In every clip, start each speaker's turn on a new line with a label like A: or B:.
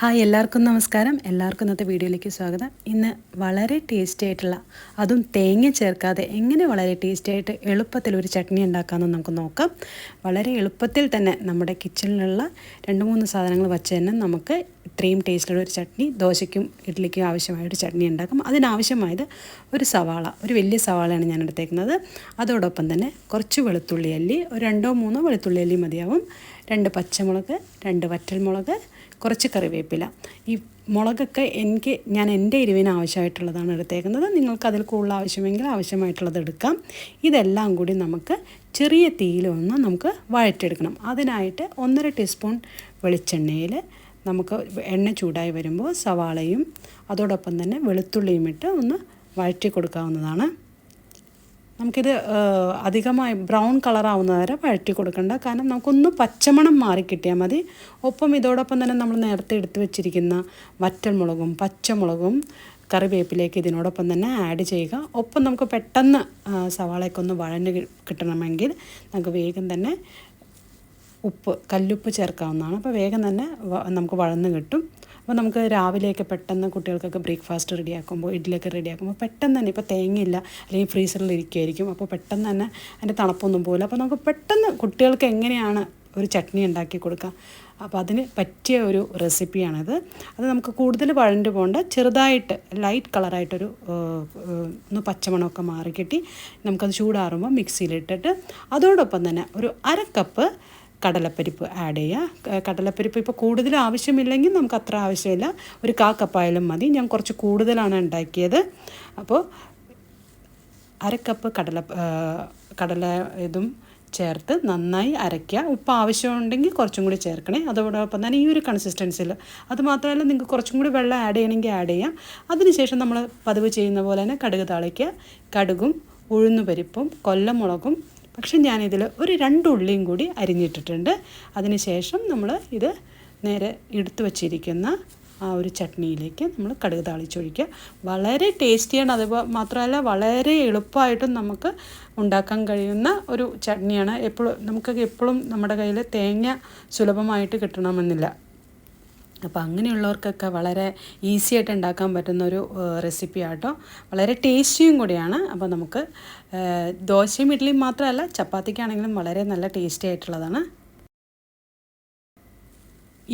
A: Hi എല്ലാവർക്കും നമസ്കാരം. എല്ലാവർക്കും ഇന്നത്തെ വീഡിയോയിലേക്ക് സ്വാഗതം. ഇന്ന് വളരെ ടേസ്റ്റി ആയിട്ടുള്ള അതും തേങ്ങ ചേർക്കാതെ എങ്ങനെ വളരെ ടേസ്റ്റി ആയിട്ട് എളുപ്പത്തിൽ ഒരു ചട്നി ഉണ്ടാക്കാമെന്ന് നമുക്ക് നോക്കാം. വളരെ എളുപ്പത്തിൽ തന്നെ നമ്മുടെ കിച്ചണിലുള്ള രണ്ട് മൂന്ന് സാധനങ്ങൾ വച്ച് തന്നെ നമുക്ക് ഇത്രയും ടേസ്റ്റുള്ള ഒരു ചട്നി ദോശയ്ക്കും ഇഡ്ഡലിക്കും ആവശ്യമായ ഒരു ചട്നി ഉണ്ടാക്കും. അതിനാവശ്യമായത് ഒരു സവാള ഒരു വലിയ സവാളയാണ് ഞാൻ എടുത്തേക്കുന്നത്. അതോടൊപ്പം തന്നെ കുറച്ച് വെളുത്തുള്ളി അല്ലി ഒരു രണ്ടോ മൂന്നോ വെളുത്തുള്ളി അല്ലി മതിയാവും. രണ്ട് പച്ചമുളക് രണ്ട് വറ്റൽമുളക് കുറച്ച് കറിവേപ്പില. ഈ മുളകൊക്കെ എനിക്ക് ഞാൻ എന്റെ എരിവിന് ആവശ്യമായിട്ടുള്ളതാണ് എടുത്തേക്കുന്നത്. നിങ്ങൾക്ക് അതിൽ കൂടുതൽ ആവശ്യമെങ്കിൽ ആവശ്യമായിട്ടുള്ളത് എടുക്കാം. ഇതെല്ലാം കൂടി നമുക്ക് ചെറിയ തീയിലൊന്ന് നമുക്ക് വഴറ്റെടുക്കണം അതിനായിട്ട് ഒന്നര ടീസ്പൂൺ വെളിച്ചെണ്ണയിൽ നമുക്ക് എണ്ണ ചൂടായി വരുമ്പോൾ സവാളയും അതോടൊപ്പം തന്നെ വെളുത്തുള്ളിയും ഇട്ട് ഒന്ന് വഴറ്റി കൊടുക്കാവുന്നതാണ്. നമുക്കിത് അധികമായി ബ്രൗൺ കളറാവുന്ന വരെ വഴറ്റി കൊടുക്കേണ്ട. കാരണം നമുക്കൊന്ന് പച്ചമണം മാറി കിട്ടിയാൽ മതി. ഒപ്പം ഇതോടൊപ്പം തന്നെ നമ്മൾ നേരത്തെ എടുത്തു വെച്ചിരിക്കുന്ന വറ്റൽമുളകും പച്ചമുളകും കറിവേപ്പിലേക്ക് ഇതിനോടൊപ്പം തന്നെ ആഡ് ചെയ്യുക. ഒപ്പം നമുക്ക് പെട്ടെന്ന് സവാളയൊക്കെ ഒന്ന് വഴഞ്ഞ് കിട്ടണമെങ്കിൽ നമുക്ക് വേഗം തന്നെ ഉപ്പ് കല്ലുപ്പ് ചേർക്കാവുന്നതാണ്. അപ്പോൾ വേഗം തന്നെ നമുക്ക് വഴന്ന് കിട്ടും. അപ്പോൾ നമുക്ക് രാവിലെയൊക്കെ പെട്ടെന്ന് കുട്ടികൾക്കൊക്കെ ബ്രേക്ക്ഫാസ്റ്റ് റെഡിയാക്കുമ്പോൾ ഇഡ്ഡലിയൊക്കെ റെഡിയാക്കുമ്പോൾ പെട്ടെന്ന് തന്നെ ഇപ്പോൾ തേങ്ങയില്ല അല്ലെങ്കിൽ ഫ്രീസറിൽ ഇരിക്കുമായിരിക്കും അപ്പോൾ പെട്ടെന്ന് തന്നെ അതിന്റെ തണുപ്പൊന്നും പോകില്ല അപ്പോൾ നമുക്ക് പെട്ടെന്ന് കുട്ടികൾക്ക് എങ്ങനെയാണ് ഒരു ചട്നി ഉണ്ടാക്കി കൊടുക്കുക? അപ്പോൾ അതിന് പറ്റിയ ഒരു റെസിപ്പിയാണിത്. അത് നമുക്ക് കൂടുതൽ വഴണ്ട് പോകേണ്ട. ചെറുതായിട്ട് ലൈറ്റ് കളറായിട്ടൊരു ഒന്ന് പച്ചമണമൊക്കെ മാറിക്കിട്ടി നമുക്കത് ചൂടാറുമ്പോൾ മിക്സിയിലിട്ടിട്ട് അതോടൊപ്പം തന്നെ ഒരു അര കപ്പ് കടലപ്പരിപ്പ് ആഡ് ചെയ്യുക. കടലപ്പരിപ്പ് ഇപ്പോൾ കൂടുതൽ ആവശ്യമില്ലെങ്കിൽ നമുക്ക് അത്ര ആവശ്യമില്ല. ഒരു കാ കപ്പായാലും മതി. ഞാൻ കുറച്ച് കൂടുതലാണ് ഉണ്ടാക്കിയത്. അപ്പോൾ അര കപ്പ് കടല കടല ഇതും ചേർത്ത് നന്നായി അരയ്ക്കുക. ഉപ്പ് ആവശ്യമുണ്ടെങ്കിൽ കുറച്ചും കൂടി ചേർക്കണേ. അതോടൊപ്പം തന്നെ ഈ ഒരു കൺസിസ്റ്റൻസിൽ അത് മാത്രമല്ല നിങ്ങൾക്ക് കുറച്ചും കൂടി വെള്ളം ആഡ് ചെയ്യണമെങ്കിൽ ആഡ് ചെയ്യാം. അതിനുശേഷം നമ്മൾ പതിവ് ചെയ്യുന്ന പോലെ തന്നെ കടുക് താളിക്കുക. കടുകും ഉഴുന്നുപരിപ്പും കൊല്ലമുളകും പക്ഷെ ഞാനിതിൽ ഒരു രണ്ട് ഉള്ളിയും കൂടി അരിഞ്ഞിട്ടിട്ടുണ്ട്. അതിനുശേഷം നമ്മൾ ഇത് നേരെ എടുത്തു വച്ചിരിക്കുന്ന ആ ഒരു ചട്നിയിലേക്ക് നമ്മൾ കടുക് താളിച്ചൊഴിക്കുക. വളരെ ടേസ്റ്റിയാണ്. അത് മാത്രമല്ല വളരെ എളുപ്പമായിട്ടും നമുക്ക് ഉണ്ടാക്കാൻ കഴിയുന്ന ഒരു ചട്നിയാണ്. എപ്പോഴും നമുക്ക് എപ്പോഴും നമ്മുടെ കയ്യിൽ തേങ്ങ സുലഭമായിട്ട് കിട്ടണമെന്നില്ല. അപ്പോൾ അങ്ങനെയുള്ളവർക്കൊക്കെ വളരെ ഈസി ആയിട്ട് ഉണ്ടാക്കാൻ പറ്റുന്ന ഒരു റെസിപ്പി ആട്ടോ. വളരെ ടേസ്റ്റിയും കൂടിയാണ്. അപ്പോൾ നമുക്ക് ദോശയും ഇഡ്ഡലിയും മാത്രമല്ല ചപ്പാത്തിക്കാണെങ്കിലും വളരെ നല്ല ടേസ്റ്റി ആയിട്ടുള്ളതാണ്.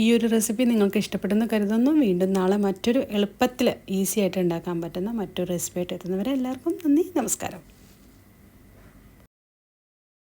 A: ഈ ഒരു റെസിപ്പി നിങ്ങൾക്ക് ഇഷ്ടപ്പെടുന്നു കരുതുന്നു. വീണ്ടും നാളെ മറ്റൊരു എളുപ്പത്തിൽ ഈസി ആയിട്ട് ഉണ്ടാക്കാൻ പറ്റുന്ന മറ്റൊരു റെസിപ്പി ആയിട്ട് എത്തുന്നവരെ എല്ലാവർക്കും നന്ദി നമസ്കാരം.